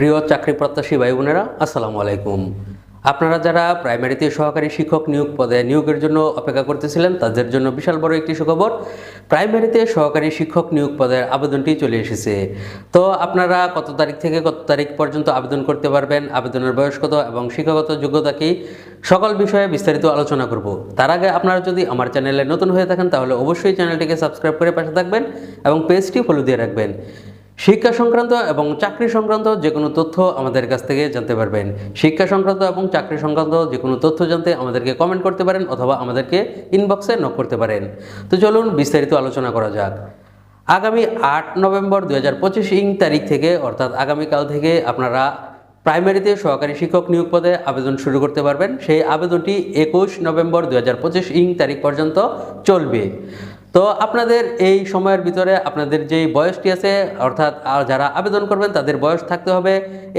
প্রিয় চাকরি প্রত্যাশী ভাই বোনেরা আসসালামু আলাইকুম। আপনারা যারা প্রাইমারিতে সহকারী শিক্ষক নিয়োগ পদে নিয়োগের জন্য অপেক্ষা করতেছিলেন, তাদের জন্য বিশাল বড় একটি সুখবর, প্রাইমারিতে সহকারী শিক্ষক নিয়োগ পদের আবেদনটি চলে এসেছে। তো আপনারা কত তারিখ থেকে কত তারিখ পর্যন্ত আবেদন করতে পারবেন, আবেদনের বয়স কত এবং শিক্ষাগত যোগ্যতা কি, সকল বিষয়ে বিস্তারিত আলোচনা করব। তার আগে আপনারা যদি আমার চ্যানেলে নতুন হয়ে থাকেন, তাহলে অবশ্যই চ্যানেলটিকে সাবস্ক্রাইব করে পাশে থাকবেন এবং পেজটি ফলো দিয়ে রাখবেন। শিক্ষা সংক্রান্ত এবং চাকরি সংক্রান্ত যে কোনো তথ্য আমাদের কাছ থেকে জানতে পারবেন। শিক্ষা সংক্রান্ত এবং চাকরি সংক্রান্ত যে কোনো তথ্য জানতে আমাদেরকে কমেন্ট করতে পারেন অথবা আমাদেরকে ইনবক্সে নক করতে পারেন। তো চলুন বিস্তারিত আলোচনা করা যাক। আগামী আট নভেম্বর দু হাজার পঁচিশ ইং তারিখ থেকে, অর্থাৎ আগামীকাল থেকে আপনারা প্রাইমারিতে সহকারী শিক্ষক নিয়োগ পদে আবেদন শুরু করতে পারবেন। সেই আবেদনটি একুশ নভেম্বর দু হাজার পঁচিশ ইং তারিখ পর্যন্ত চলবে। তো আপনাদের এই সময়ের ভিতরে আপনাদের যে বয়সটি আছে, অর্থাৎ আর যারা আবেদন করবেন, তাদের বয়স থাকতে হবে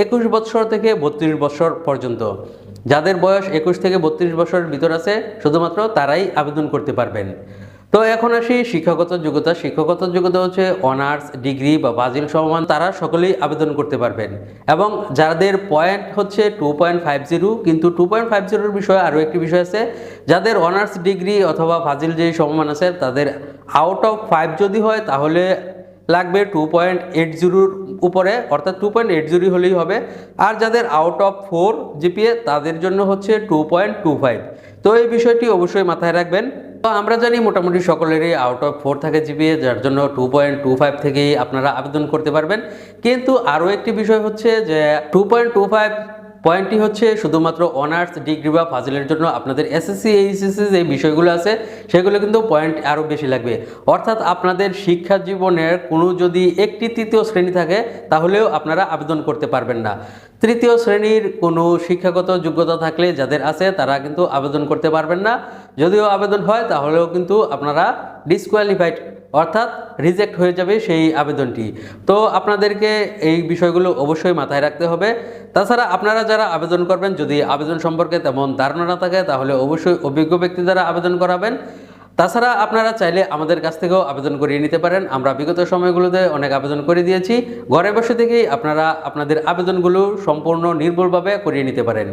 একুশ বছর থেকে বত্রিশ বছর পর্যন্ত। যাদের বয়স একুশ থেকে বত্রিশ বছরের ভিতর আছে, শুধুমাত্র তারাই আবেদন করতে পারবেন। তো এখন আসি শিক্ষাগত যোগ্যতা। শিক্ষাগত যোগ্যতা হচ্ছে অনার্স, ডিগ্রি বা বাজিল সমমান তারা সকলেই আবেদন করতে পারবেন। এবং যাদের পয়েন্ট হচ্ছে টু পয়েন্ট ফাইভ জিরো কিন্তু টু পয়েন্ট ফাইভ জিরোর বিষয়ে আরও একটি বিষয় আছে। যাদের অনার্স, ডিগ্রি অথবা ফাজিল যেই সমমান আছে, তাদের আউট অফ ফাইভ যদি হয়, তাহলে লাগবে টু পয়েন্ট এইট জিরোর উপরে, অর্থাৎ টু পয়েন্ট এইট জিরো হলেই হবে। আর যাদের আউট অফ ফোর জিপিএ তাদের জন্য হচ্ছে টু পয়েন্ট টু ফাইভ তো এই বিষয়টি অবশ্যই মাথায় রাখবেন। তো আমরা জানি মোটামুটি সকলেরই আউট অফ ফোর থাকে জিপিএ যার জন্য টু পয়েন্ট টু ফাইভ থেকেই আপনারা আবেদন করতে পারবেন। কিন্তু আরও একটি বিষয় হচ্ছে যে টু পয়েন্ট টু ফাইভ পয়েন্টটি হচ্ছে শুধুমাত্র অনার্স ডিগ্রি বা ফাজিলের জন্য আপনাদের এসএসসি এইচএসসি যে বিষয়গুলো আছে, সেগুলো কিন্তু পয়েন্ট আরও বেশি লাগবে। অর্থাৎ আপনাদের শিক্ষা জীবনের কোনো যদি একটি তৃতীয় শ্রেণি থাকে, তাহলেও আপনারা আবেদন করতে পারবেন না। তৃতীয় শ্রেণির কোনো শিক্ষাগত যোগ্যতা থাকলে যাদের আছে, তারা কিন্তু আবেদন করতে পারবেন না। যদিও আবেদন হয়, তাহলেও কিন্তু আপনারা ডিসকোয়ালিফাইড অর্থাৎ রিজেক্ট হয়ে যাবে সেই আবেদনটি। তো আপনাদেরকে এই বিষয়গুলো অবশ্যই মাথায় রাখতে হবে। তাছাড়া আপনারা যারা আবেদন করবেন, যদি আবেদন সম্পর্কে তেমন ধারণা না থাকে, তাহলে অবশ্যই অভিজ্ঞ ব্যক্তি দ্বারা আবেদন করাবেন। তাছাড়া আপনারা চাইলে আমাদের কাছ থেকেও আবেদন করিয়ে নিতে পারেন। আমরা বিগত সময়গুলোতে অনেক আবেদন করে দিয়েছি। ঘরে বসে থেকেই আপনারা আপনাদের আবেদনগুলো সম্পূর্ণ নির্ভুলভাবে করিয়ে নিতে পারেন।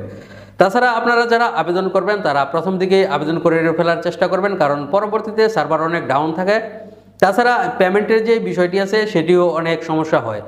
তাছাড়া আপনারা যারা আবেদন করবেন, তারা প্রথম দিকে আবেদন করে ফেলার চেষ্টা করবেন, কারণ পরবর্তীতে সার্ভার অনেক ডাউন থাকে। তাছাড়া পেমেন্টের যে বিষয়টি আছে, সেটিও অনেক সমস্যা হয়।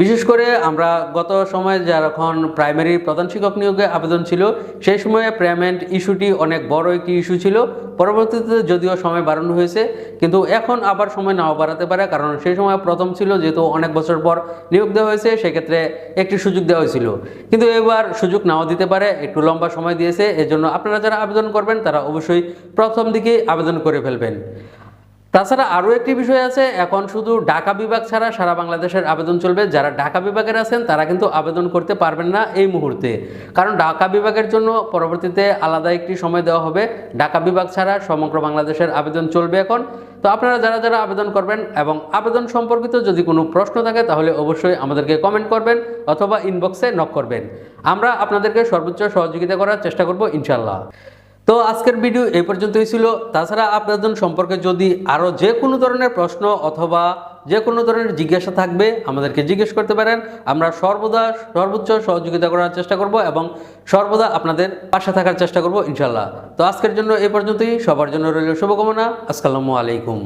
বিশেষ করে আমরা গত সময়ে যখন প্রাইমারি প্রধান শিক্ষক নিয়োগে আবেদন ছিল, সেই সময়ে পেমেন্ট ইস্যুটি অনেক বড় একটি ইস্যু ছিল। পরবর্তীতে যদিও সময় বাড়ানো হয়েছে, কিন্তু এখন আবার সময় নাও বাড়াতে পারে, কারণ সেই সময় প্রথম ছিল, যেহেতু অনেক বছর পর নিয়োগ দেওয়া হয়েছে, সেক্ষেত্রে একটি সুযোগ দেওয়া হয়েছিল। কিন্তু এবার সুযোগ নাও দিতে পারে, একটু লম্বা সময় দিয়েছে, এজন্য আপনারা যারা আবেদন করবেন, তারা অবশ্যই প্রথম দিকেই আবেদন করে ফেলবেন। তাছাড়া আরও একটি বিষয় আছে, এখন শুধু ঢাকা বিভাগ ছাড়া সারা বাংলাদেশের আবেদন চলবে। যারা ঢাকা বিভাগের আছেন, তারা কিন্তু আবেদন করতে পারবেন না এই মুহূর্তে। কারণ ঢাকা বিভাগের জন্য পরবর্তীতে আলাদা একটি সময় দেওয়া হবে। ঢাকা বিভাগ ছাড়া সমগ্র বাংলাদেশের আবেদন চলবে এখন। তো আপনারা যারা যারা আবেদন করবেন এবং আবেদন সম্পর্কিত যদি কোনো প্রশ্ন থাকে, তাহলে অবশ্যই আমাদেরকে কমেন্ট করবেন অথবা ইনবক্সে নক করবেন। আমরা আপনাদেরকে সর্বোচ্চ সহযোগিতা করার চেষ্টা করব ইনশাল্লাহ তো আজকের ভিডিও এই পর্যন্তই ছিল। তাছাড়া আপনাদের সম্পর্কে যদি আরও যে কোনো ধরনের প্রশ্ন অথবা যে কোনো ধরনের জিজ্ঞাসা থাকবে, আমাদেরকে জিজ্ঞেস করতে পারেন। আমরা সর্বদা সর্বোচ্চ সহযোগিতা করার চেষ্টা করব এবং সর্বদা আপনাদের পাশে থাকার চেষ্টা করব ইনশাল্লাহ তো আজকের জন্য এই পর্যন্তই। সবার জন্য রইল শুভকামনা। আসসালামু আলাইকুম।